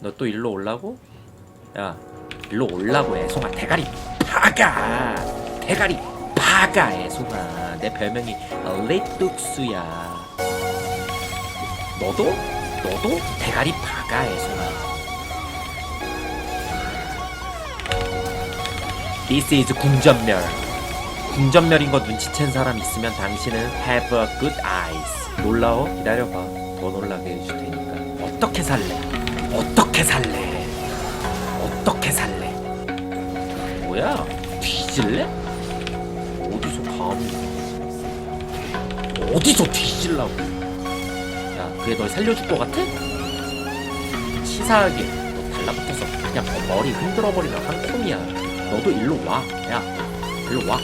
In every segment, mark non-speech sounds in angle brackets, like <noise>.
너 또 일로 올라고? 야 일로 올라고 애송아. 대가리 파가 대가리 파가 애송아. 내 별명이 레뚝수야. 너도? 너도? 대가리 파가 애송아. This is 궁전멸. 궁전멸인 거 눈치챈 사람 있으면 당신은 have a good eyes. 놀라워? 기다려봐. 더 놀라게 해줄 테니까. 어떻게 살래? 어떻게 살래? 어떻게 살래? 뭐야? 뒤질래? 어디서 감히 어디서 뒤질라고 야 그게 널 살려줄 것 같아? 치사하게 너 달라붙어서 그냥 머리 흔들어 버리면 한 콤이야 너도 일로 와 야 일로 와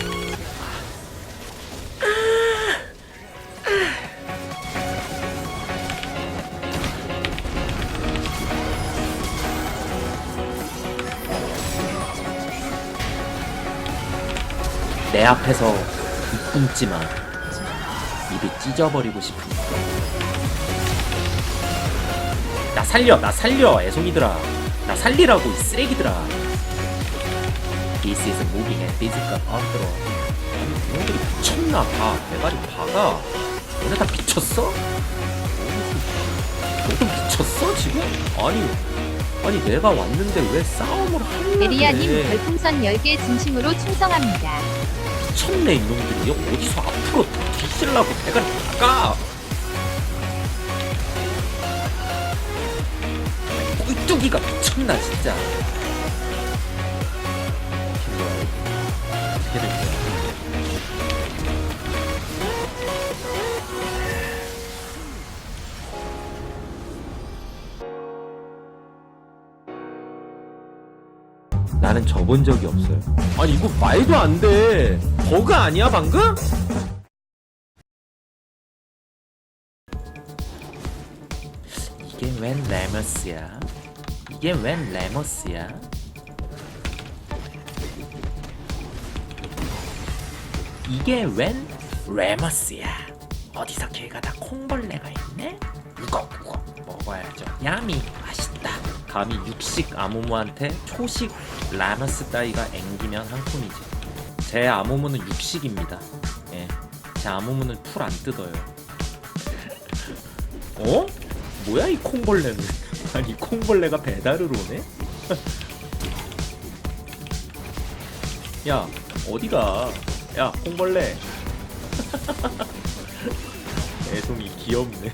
내 앞에서 마. 입이 찢어버리고 싶으니까. 나 살려, 나 살려, 애송이들아. 나 살리라고, 이 쓰레기들아. This is moving and physical control. 아니, 이놈들이 미쳤나 봐. 대가리 봐가. 너네 다 미쳤어? 너도 미쳤어, 지금? 아니, 아니, 내가 왔는데 왜 싸움을 하려고 에리아님? 별풍선 10개 진심으로 충성합니다. 미쳤네 이놈들이 어디서 앞으로 뒤질라고 대가리 나가 꼴뚜기가 미쳤나 진짜 어떻게 될 거야 나는 접은 적이 없어요. 아니 이거 말도 안 돼. 버그 아니야 방금? 이게 웬 레머스야? 이게 웬 레머스야? 이게 웬 레머스야? 어디서 걔가 다 콩벌레가 있네? 이거 이거 먹어야죠. 야미 맛있다. 감히 육식 아무무한테 초식 라머스 따위가 앵기면 한 푼이지. 제 아무무는 육식입니다. 예, 제 아무무는 풀 안 뜯어요. <laughs> 어? 뭐야 이 콩벌레는? <laughs> 아니 콩벌레가 배달을 오네? <laughs> 야 어디가? 야 콩벌레. 애송이 귀엽네.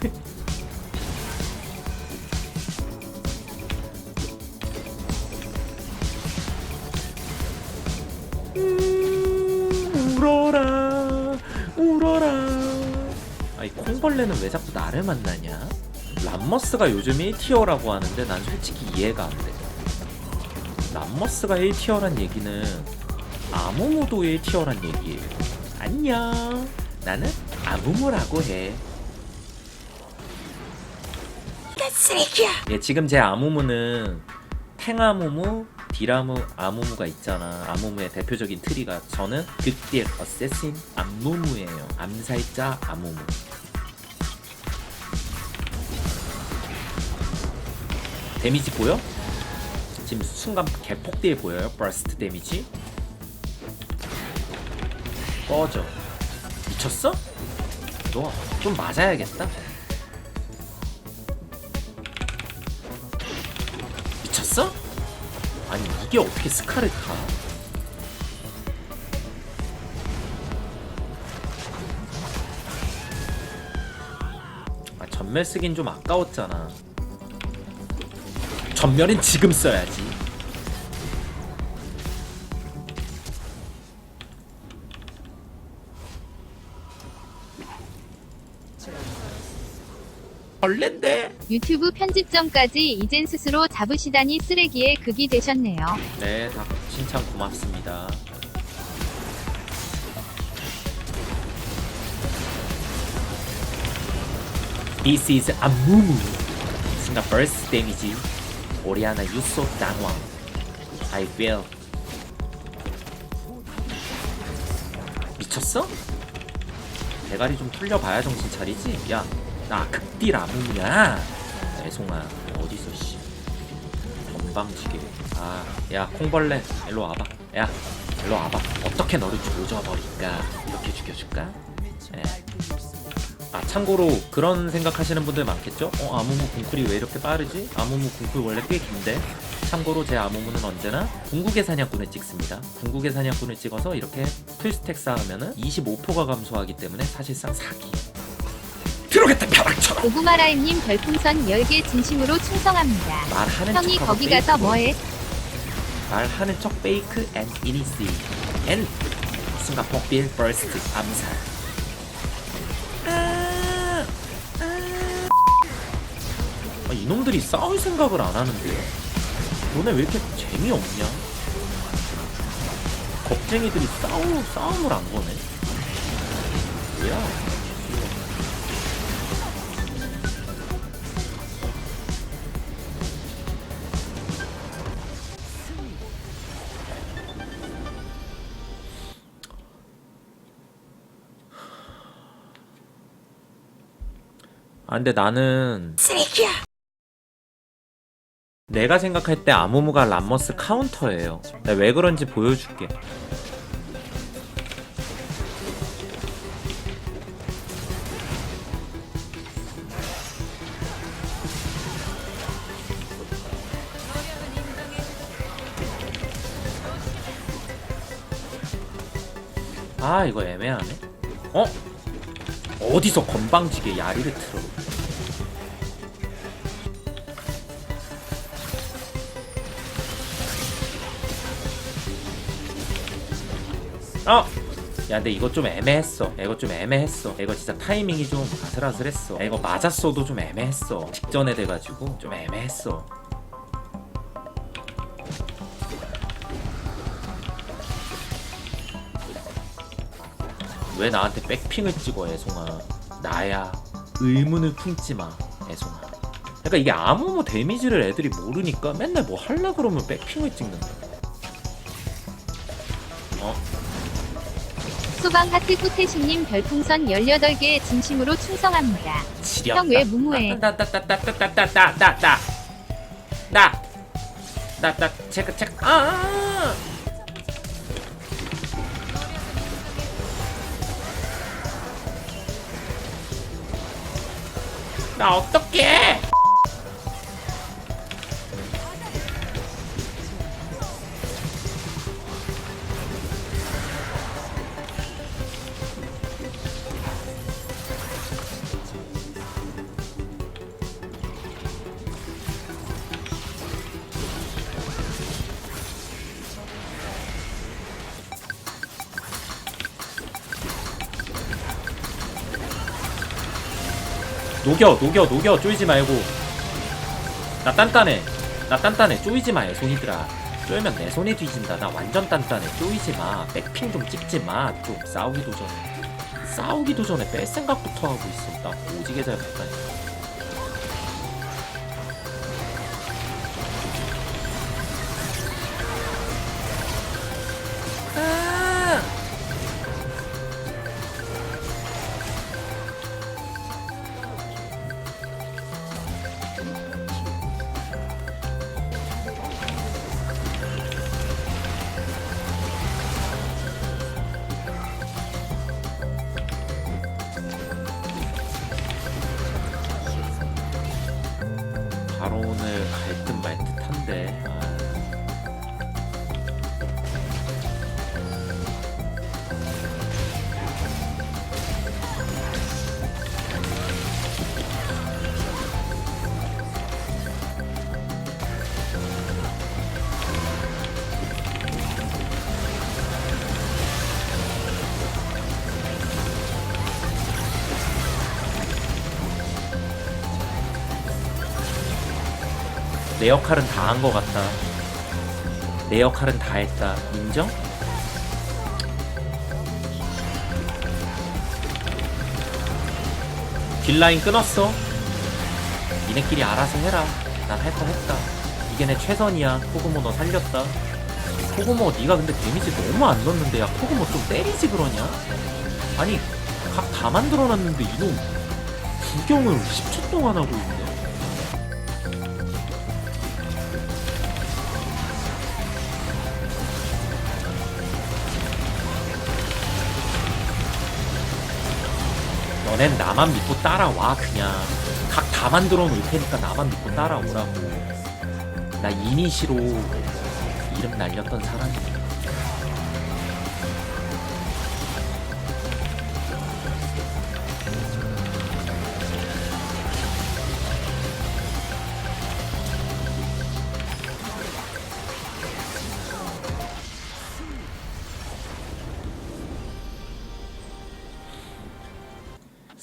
아이 콩벌레는 왜 자꾸 나를 만나냐? 람머스가 요즘 1티어라고 하는데 난 솔직히 이해가 안 돼. 람머스가 1티어란 얘기는 아무모도 1티어란 얘기예요. 안녕. 나는 아무모라고 해. 쓰레기야 예, 지금 제 아무무는 탱아무무, 디라무, 아무무가 있잖아. 아무무의 대표적인 트리가 저는 극딜 어세신 암무무예요. 암살자 아무무. 데미지 보여? 지금 순간 개폭딜 보여요? 버스트 데미지? 꺼져. 미쳤어? 너 좀 맞아야겠다. 이게 어떻게 스카를 타? 아, 전멸 쓰긴 좀 아까웠잖아. 전멸은 지금 써야지. 벌레인데? 유튜브 편집점까지 이젠 스스로 잡으시다니 쓰레기의 극이 되셨네요. 네, 다 칭찬 고맙습니다. This is Amumu. 순간 burst 데미지. 오리아나 유소 당황. I feel. 미쳤어? 대가리 좀 털려봐야 정신 차리지? 야, 나 극딜 아무무야. 애송아, 어디서 씨. 건방지게 아야 콩벌레 일로 와봐 야 일로 와봐 어떻게 너를 조져버릴까 이렇게 죽여줄까 예. 아 참고로 그런 생각하시는 분들 많겠죠? 어 아무무 궁쿨이 왜 이렇게 빠르지? 아무무 궁쿨 원래 꽤 긴데 참고로 제 아무무는 언제나 궁극의 사냥꾼을 찍습니다 궁극의 사냥꾼을 찍어서 이렇게 풀스택 쌓으면은 25%가 감소하기 때문에 사실상 사기 고구마라임님 별풍선 10개 진심으로 충성합니다. 말하는 형이 척하고 거기 가서 페이크. 뭐해? 말하는 척 페이크 앤 이니시. 앤 싱가포르 빌 버스트 암살. 아, 이놈들이 싸울 생각을 안 하는데요 너네 왜 이렇게 재미없냐? 겁쟁이들이 싸우, 싸움을 안 거네? 뭐야 아 근데 나는 쓰레기야. 내가 생각할 때 아무무가 람머스 카운터예요. 내가 왜 그런지 보여줄게. 아 이거 애매하네. 어? 어디서 건방지게 야리를 틀어 어! 야 근데 이거 좀 애매했어. 야, 이거 좀 애매했어. 야, 이거 진짜 타이밍이 좀 아슬아슬했어. 야, 이거 맞았어도 좀 애매했어. 직전에 돼가지고 좀 애매했어. 왜 나한테 백핑을 찍어 애송아? 나야 의문을 품지 마 애송아. 그러니까 이게 아무 뭐 데미지를 애들이 모르니까 맨날 뭐 할라 그러면 백핑을 찍는다. 어? 소방 하트 꾸태신님 별풍선 18개 진심으로 충성합니다. 지렸다 형왜 무무해? 따따따따따따따따따 나! 나, 나, 체크, 체크, 아! 나 어떡해! 녹여, 녹여, 녹여, 쪼이지 말고. 나 단단해. 나 단단해. 쪼이지 마요, 손이들아. 쪼이면 내 손이 뒤진다. 나 완전 단단해. 쪼이지 마. 백핑 좀 찍지 마. 좀 싸우기도 전에. 싸우기도 전에 뺄 생각부터 하고 있어. 나 오지게 잘 못하니까. there. 내 역할은 다 한 것 같다. 내 역할은 다 했다. 인정? 딜라인 끊었어. 니네끼리 알아서 해라. 난 할 거 했다. 이게 내 최선이야. 코그모 너 살렸다. 코그모 네가 근데 데미지 너무 안 넣는데 야 코그모 좀 때리지 그러냐? 아니 각 다 만들어놨는데 이놈 구경을 10초 동안 하고 있네. 너넨 나만 믿고 따라와 그냥. 각 다 만들어 놓을 테니까 나만 믿고 따라오라고. 나 이니시로 이름 날렸던 사람이야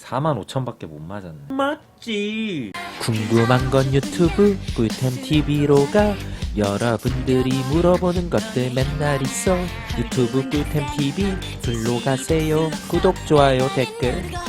사만 5천밖에 못 맞았네. 맞지. 궁금한 건 유튜브 꿀템 TV로 가 여러분들이 물어보는 것들 맨날 있어. 유튜브 꿀템 TV 글로 가세요. 구독 좋아요 댓글